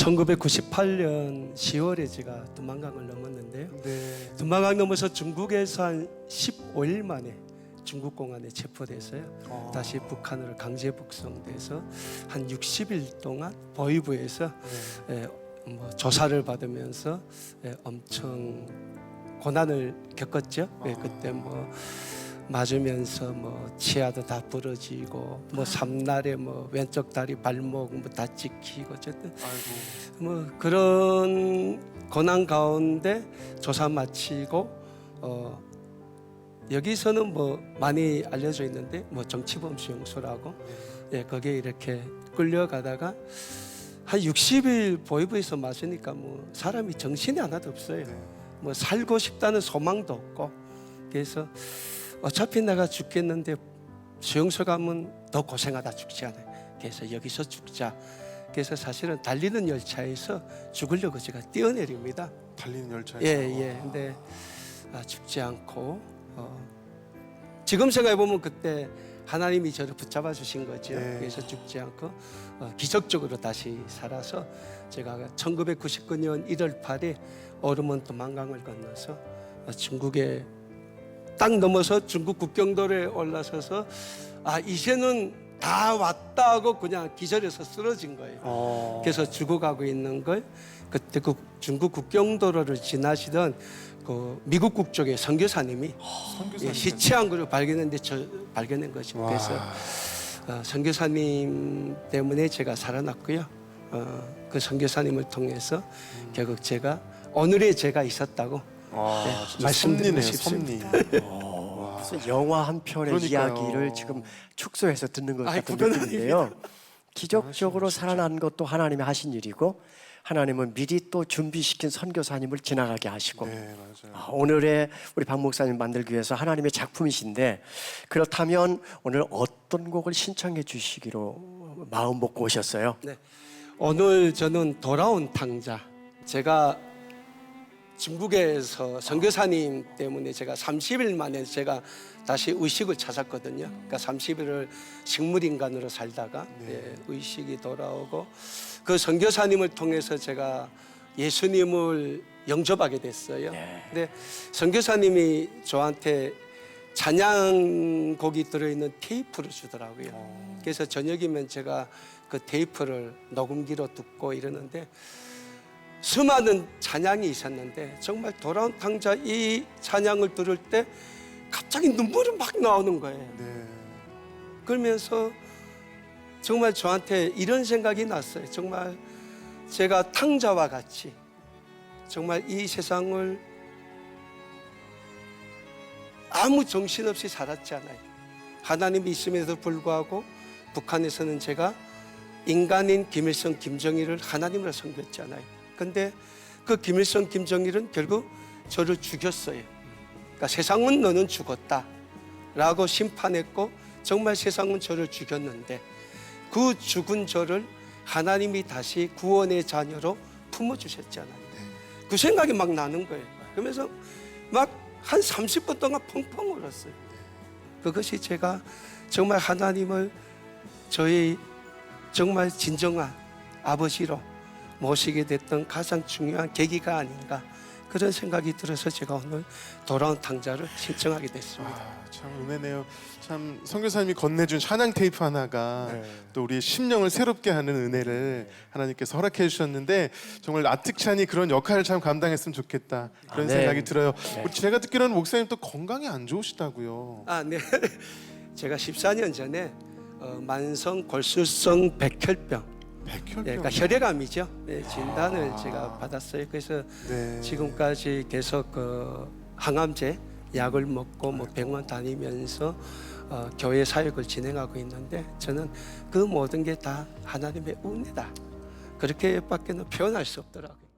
1998년 10월에 제가 두만강을 넘었는데요. 네. 두만강 넘어서 중국에서 한 15일 만에 중국 공안에 체포돼서요. 어. 다시 북한으로 강제 북송돼서 한 60일 동안 보위부에서 네. 예, 뭐 조사를 받으면서 예, 엄청 고난을 겪었죠. 예, 그때 뭐 맞으면서 뭐 치아도 다 부러지고 뭐 삼날에 뭐 왼쪽 다리 발목 뭐 다 찍히고 어쨌든. 뭐 그런 고난 가운데 조사 마치고 어 여기서는 뭐 많이 알려져 있는데 뭐 정치범 수용소라고 예 거기에 이렇게 끌려가다가 한 60일 보이부에서 맞으니까 뭐 사람이 정신이 하나도 없어요. 네. 뭐 살고 싶다는 소망도 없고 그래서 어차피 내가 죽겠는데 수용소 가면 더 고생하다 죽지 않아요. 그래서 여기서 죽자. 그래서 사실은 달리는 열차에서 죽으려고 제가 뛰어내립니다. 달리는 열차에서. 예, 예. 근데 아, 죽지 않고 어, 지금 생각해 보면 그때 하나님이 저를 붙잡아 주신 거죠. 네. 그래서 죽지 않고 어, 기적적으로 다시 살아서 제가 1999년 1월 8일 오르몬 도만강을 건너서 어, 중국에 딱 넘어서 중국 국경도로에 올라서서 아 이제는 다 왔다 하고 그냥 기절해서 쓰러진 거예요. 어. 그래서 죽어가고 있는 걸 그때 그 중국 국경도로를 지나시던 그 미국 국적의 선교사님이 선교사님. 예, 시체한 걸 발견했는데 저 발견한. 와. 그래서 어, 선교사님 때문에 제가 살아났고요. 어, 그 선교사님을 통해서 결국 제가 오늘의 제가 있었다고 와, 네, 진짜 말씀드리고 섭리네요. 싶습니다. 섭리. 어, 무슨 영화 한 편의 그러니까요. 이야기를 지금 축소해서 듣는 것 아이, 같은 그건 느낌인데요. 기적적으로 살아난 것도 하나님이 하신 일이고 하나님은 미리 또 준비시킨 선교사님을 지나가게 하시고 네, 맞아요. 아, 오늘의 우리 박 목사님 만들기 위해서 하나님의 작품이신데 그렇다면 오늘 어떤 곡을 신청해 주시기로 마음 먹고 오셨어요? 네. 오늘 저는 돌아온 탕자. 제가 중국에서 선교사님 때문에 제가 30일 만에 제가 다시 의식을 찾았거든요. 그러니까 30일을 식물인간으로 살다가 예, 의식이 돌아오고 그 선교사님을 통해서 제가 예수님을 영접하게 됐어요. 근데 선교사님이 저한테 찬양곡이 들어있는 테이프를 주더라고요. 그래서 저녁이면 제가 그 테이프를 녹음기로 듣고 이러는데 수많은 찬양이 있었는데 정말 돌아온 탕자 이 찬양을 들을 때 갑자기 눈물이 막 나오는 거예요. 네. 그러면서 정말 저한테 이런 생각이 났어요. 정말 제가 탕자와 같이 정말 이 세상을 아무 정신없이 살았잖아요. 하나님이 있음에도 불구하고 북한에서는 제가 인간인 김일성, 김정일을 하나님으로 섬겼잖아요. 근데 그 김일성, 김정일은 결국 저를 죽였어요. 그러니까 세상은 너는 죽었다. 라고 심판했고 정말 세상은 저를 죽였는데 그 죽은 저를 하나님이 다시 구원의 자녀로 품어주셨잖아요. 그 생각이 막 나는 거예요. 그러면서 막 한 30분 동안 펑펑 울었어요. 그것이 제가 정말 하나님을 저희 정말 진정한 아버지로 모시게 됐던 가장 중요한 계기가 아닌가 그런 생각이 들어서 제가 오늘 돌아온 탕자를 신청하게 됐습니다. 아, 참 은혜네요. 참 선교사님이 건네준 찬양 테이프 하나가 네. 또 우리의 심령을 새롭게 하는 은혜를 하나님께서 허락해 주셨는데 정말 아특찬이 그런 역할을 참 감당했으면 좋겠다 그런 아멘. 생각이 들어요. 네. 제가 듣기로는 목사님 또 건강이 안 좋으시다고요. 아, 네. 제가 14년 전에 어, 만성 골수성 백혈병, 백혈병. 예, 그러니까 혈액암이죠. 네, 진단을 제가 받았어요. 그래서 네. 지금까지 계속 그 항암제 약을 먹고 뭐 병원 다니면서 어, 교회 사역을 진행하고 있는데 저는 그 모든 게 다 하나님의 은혜다. 그렇게밖에는 표현할 수 없더라고요.